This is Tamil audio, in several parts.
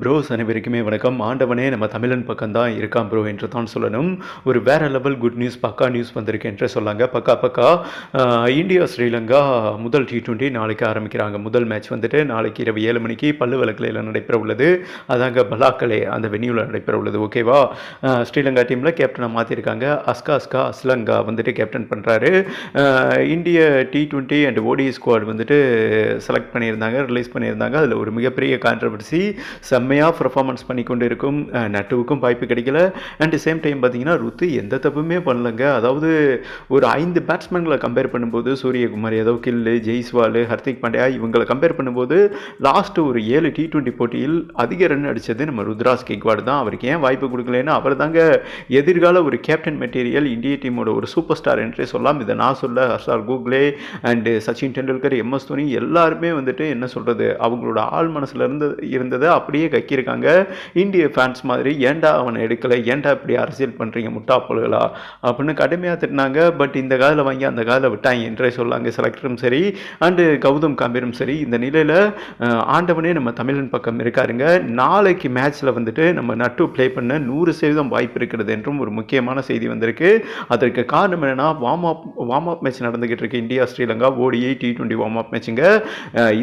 ப்ரோஸ் அனைவருக்குமே வணக்கம். ஆண்டவனே நம்ம தமிழன் பக்கம் தான் இருக்கான் ப்ரோ என்று தான் சொல்லணும். ஒரு வேற லெவல் குட் நியூஸ் பக்கா நியூஸ் வந்திருக்கு என்று சொல்லாங்க. பக்கா பக்கா. இந்தியா ஸ்ரீலங்கா முதல் டி ட்வெண்ட்டி நாளைக்கு ஆரம்பிக்கிறாங்க. முதல் மேட்ச் வந்துட்டு நாளைக்கு இரவு ஏழு மணிக்கு பல்லு வழக்கில் நடைபெற உள்ளது. அதாங்க பலாக்கலே அந்த வெனியூவில் நடைபெற உள்ளது. ஓகேவா ஸ்ரீலங்கா டீமில் கேப்டனை மாற்றிருக்காங்க அஸ்கா அஸ்கா அஸ்லங்கா வந்துட்டு கேப்டன் பண்ணுறாரு இந்திய T twenty and ODI squad வந்துட்டு செலக்ட் பண்ணியிருந்தாங்க ரிலீஸ் பண்ணியிருந்தாங்க. அதில் ஒரு மிகப்பெரிய கான்ட்ரவர்சி செம்மையாக பர்ஃபார்மன்ஸ் பண்ணி கொண்டு இருக்கும் நட்டுவுக்கும் வாய்ப்பு கிடைக்கல. அண்ட் சேம் டைம் பார்த்தீங்கன்னா ருத்து எந்த தப்புமே பண்ணலங்க. அதாவது ஒரு ஐந்து பேட்ஸ்மேன்களை கம்பேர் பண்ணும்போது சூரியகுமார் யாதவ் கில்லு ஜெய்ஸ்வால் ஹர்திக் பாண்டியா இவங்களை கம்பேர் பண்ணும்போது லாஸ்ட் ஒரு ஏழு டி டுவெண்ட்டி போட்டியில் அதிக ரன் அடித்தது நம்ம ருத்ராஸ் கேக்வாட் தான். அவருக்கு ஏன் வாய்ப்பு கொடுக்கலன்னா அவர் தாங்க எதிர்கால ஒரு கேப்டன் மெட்டீரியல் இந்திய டீமோட ஒரு சூப்பர் ஸ்டார் என்றே சொல்லலாம் இதை நான் சொல்ல Harshal கூகுளே and Sachin Tendulkar M S Dhoni எல்லாருமே வந்துட்டு என்ன சொல்கிறது அவங்களோட ஆள் மனசில் இருந்து இருந்ததை அப்படியே கக்கியிருக்காங்க இந்திய ஃபேன்ஸ் மாதிரி ஏன்டா அவனை எடுக்கலை? ஏன்டா இப்படி அரசியல் பண்ணுறீங்க முட்டா பொழுகளா அப்படின்னு கடுமையாக திட்டினாங்க. பட் இந்த காதில் வாங்கி அந்த காதில் விட்டாங்க என்றே சொல்லாங்க செலக்டரும் சரி. அண்டு கௌதம் காம்பீரும் சரி. இந்த நிலையில் ஆண்டவனே நம்ம தமிழன் பக்கம் இருக்காருங்க. நாளைக்கு மேட்ச்சில் வந்துட்டு நம்ம நட்டு ப்ளே பண்ண நூறு சதவீதம் வாய்ப்பு இருக்கிறது என்றும் ஒரு முக்கியமான செய்தி வந்திருக்கு. அதற்கு காரணம் என்னன்னா warm up warm up match நடந்துகிட்டு இருக்கு India Sri Lanka ODI T twenty warm up மேட்சுங்க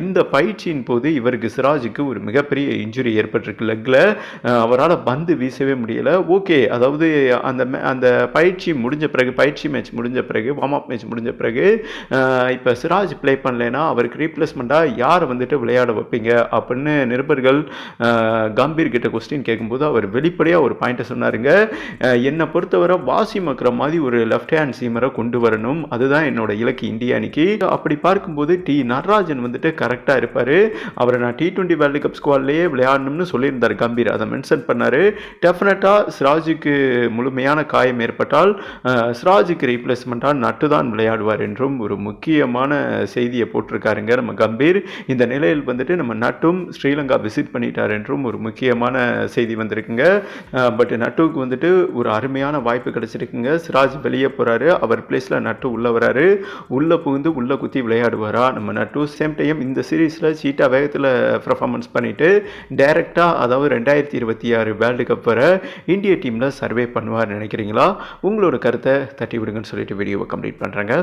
இந்த பயிற்சியின் போது இவருக்கு சிராஜுக்கு ஒரு மிகப்பெரிய இன்ஜுரி ஏற்பட்டிருக்கு லெக்கில் அவரால் பந்து வீசவே முடியல. ஓகே அதாவது அந்த மே- அந்த பயிற்சி முடிஞ்ச பிறகு பயிற்சி மேட்ச் முடிஞ்ச பிறகு வார்ம் அப் மேட்ச் முடிஞ்ச பிறகு இப்போ சிராஜ் ப்ளே பண்ணலைன்னா அவருக்கு ரீப்ளேஸ்மெண்ட்டாக யார் வந்துட்டு விளையாட வைப்பீங்க அப்படின்னு நிருபர்கள் கம்பீர் கிட்ட கொஸ்டின் கேட்கும்போது அவர் வெளிப்படையாக ஒரு பாயிண்ட்டை சொன்னாருங்க. என்னை பொறுத்தவரை வாசிம் மக்கிற மாதிரி ஒரு லெஃப்ட் ஹேண்ட் சீமரை கொண்டு வரணும். அதுதான் என்னோட இலக்கு இந்திய அன்னைக்கு அப்படி பார்க்கும்போது டி நடராஜன் வந்துட்டு கரெக்டாக இருப்பார். அவரை நான் டி டுவெண்ட்டி வேர்ல்டு கப் ஸ்குவாட்லேயே விளையாடணும்னு சொல்லியிருந்தார் கம்பீர். அதை மென்ஷன் பண்ணார். டெஃபினட்டாக சிராஜுக்கு முழுமையான காயம் ஏற்பட்டால் சிராஜுக்கு ரீப்ளேஸ்மெண்ட்டாக நட்டு தான் விளையாடுவார் என்றும் ஒரு முக்கியமான செய்தியை போட்டிருக்காருங்க நம்ம கம்பீர். இந்த நிலையில் வந்துட்டு நம்ம நட்டும் ஸ்ரீலங்கா விசிட் பண்ணிட்டார் என்றும் ஒரு முக்கியமான செய்தி வந்திருக்குங்க. பட் நட்டுவுக்கு வந்துட்டு ஒரு அருமையான வாய்ப்பு கிடச்சிருக்குங்க. சிராஜ் வெளியே போகிறாரு அவர் பிளேஸில் நட்டு உள்ளே வராரு. உள்ளே புகுந்து உள்ளே குத்தி விளையாடுவாரா? நம்ம நட்டு சேம் டைம் இந்த சீரீஸில் சீட்டா வேகத்தில் பர்ஃபார்மன்ஸ் டேரக்ட் டைரெக்டாக அதாவது ரெண்டாயிரத்தி இருபத்தி ஆறு வேர்ல்டு கப் வர இந்திய டீமில் சர்வே பண்ணுவார் நினைக்கிறீங்களா? உங்களோட கருத்தை தட்டி விடுங்கன்னு சொல்லிட்டு வீடியோவை கம்ப்ளீட் பண்ணுறேங்க